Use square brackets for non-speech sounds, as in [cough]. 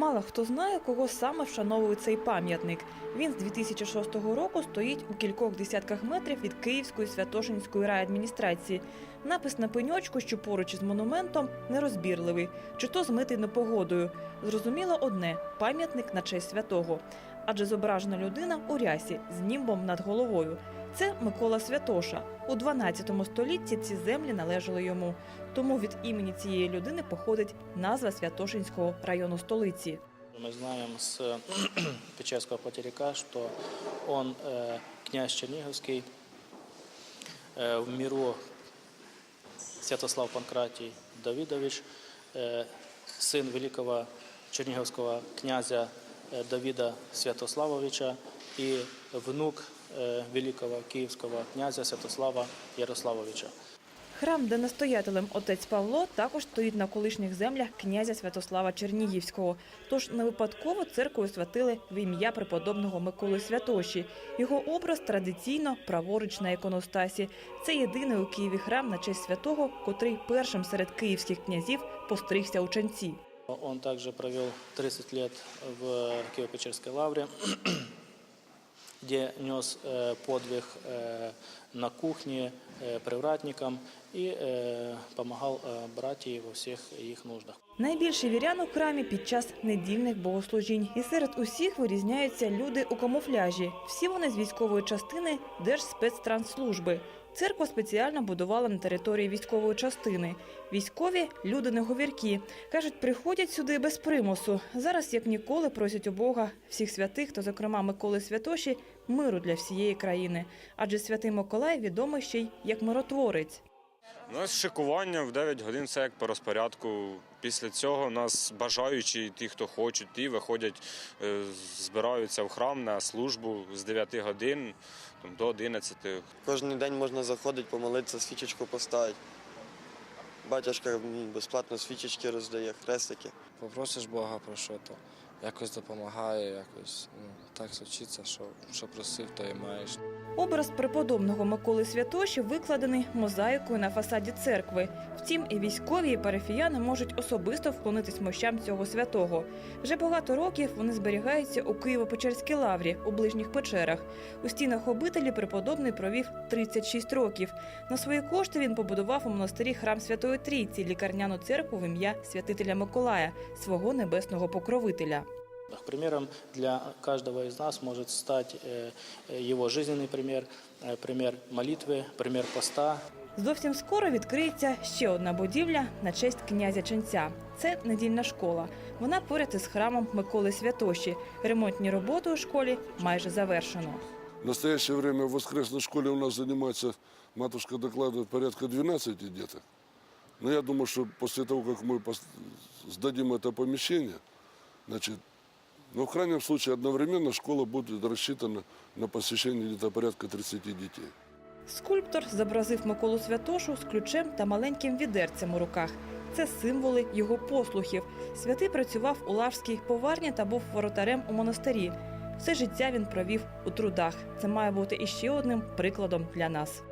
Мало хто знає, кого саме вшановує цей пам'ятник. Він з 2006 року стоїть у кількох десятках метрів від Київської Святошинської райадміністрації. Напис на пеньочку, що поруч із монументом, нерозбірливий, чи то змитий непогодою. Зрозуміло одне пам'ятник на честь святого Адже зображена людина у рясі з німбом над головою. Це Микола Святоша. У 12 столітті ці землі належали йому. Тому від імені цієї людини походить назва Святошинського району столиці. Мы знаем с [clears throat] Печерского потеряка, что он э, князь Черниговский, э, в миру Святослав Панкратий Давидович, э, сын великого черниговского князя э, Давида Святославовича и внук э, великого киевского князя Святослава Ярославовича. Храм, де настоятелем отець Павло, також стоїть на колишніх землях князя Святослава Чернігівського. Тож не випадково церквою святили в ім'я преподобного Миколи Святоші. Його образ традиційно праворуч на іконостасі. Це єдиний у Києві храм на честь святого, котрий першим серед київських князів постригся у ченці. Он также провел 30 лет в Киево-Печерской лавре, [clears throat] где нес э, подвиг э, на кухне э, привратникам и э, помогал э, братьям во всех их нуждах. Найбільше вірян у храмі під час недільних богослужінь. І серед усіх вирізняються люди у камуфляжі. Всі вони з військової частини Держспецтрансслужби. Церкву спеціально будували на території військової частини. Військові люди неговіркі. Кажуть, приходять сюди без примусу. Зараз, як ніколи, просять у Бога всіх святих, та, зокрема, Миколи Святоші, миру для всієї країни. Адже святий Миколай відомий ще й як миротворець. У нас шикування в 9 годин, це як по розпорядку. Після цього у нас бажаючі, ті, хто хочуть, ті виходять, е, збираються в храм на службу з 9 годин там, до 11. Кожен день можна заходити, помолитися, свічечку поставити. Батюшка безплатно свічечки роздає, хрестики. Попросиш Бога про що то, якось допомагає, якось ну, так случиться, що, що просив, то і маєш. Образ преподобного Миколи Святоші викладений мозаїкою на фасаді церкви. Втім, і військові, і парафіяни можуть особисто вклонитись мощам цього святого. Вже багато років вони зберігаються у Києво-Печерській лаврі у ближніх печерах. У стінах обителі преподобний провів 36 років. На свої кошти він побудував у монастирі храм Святої Трійці, лікарняну церкву в ім'я святителя Миколая, свого небесного покровителя. Примером для каждого из нас может стать э, э, его жизненный пример, э, пример молитвы, пример поста, Зовсім скоро відкриється ще одна будівля на честь князя Ченця. Це недільна школа. Вона поряд із храмом Миколи Святоші. Ремонтні роботи у школі майже завершено. В настоящее время в воскресной школе у нас занимается, матушка докладывает, порядка 12 деток. Но я думаю, что после того, как мы пос- сдадим это помещение, значит, ну, в крайнем случае, одновременно школа будет рассчитана на посещение где-то порядка 30 детей. Скульптор зобразив Миколу Святошу з ключем та маленьким відерцем у руках. Це символи його послухів. Святий працював у лаврській поварні та був воротарем у монастирі. Все життя він провів у трудах. Це має бути іще одним прикладом для нас.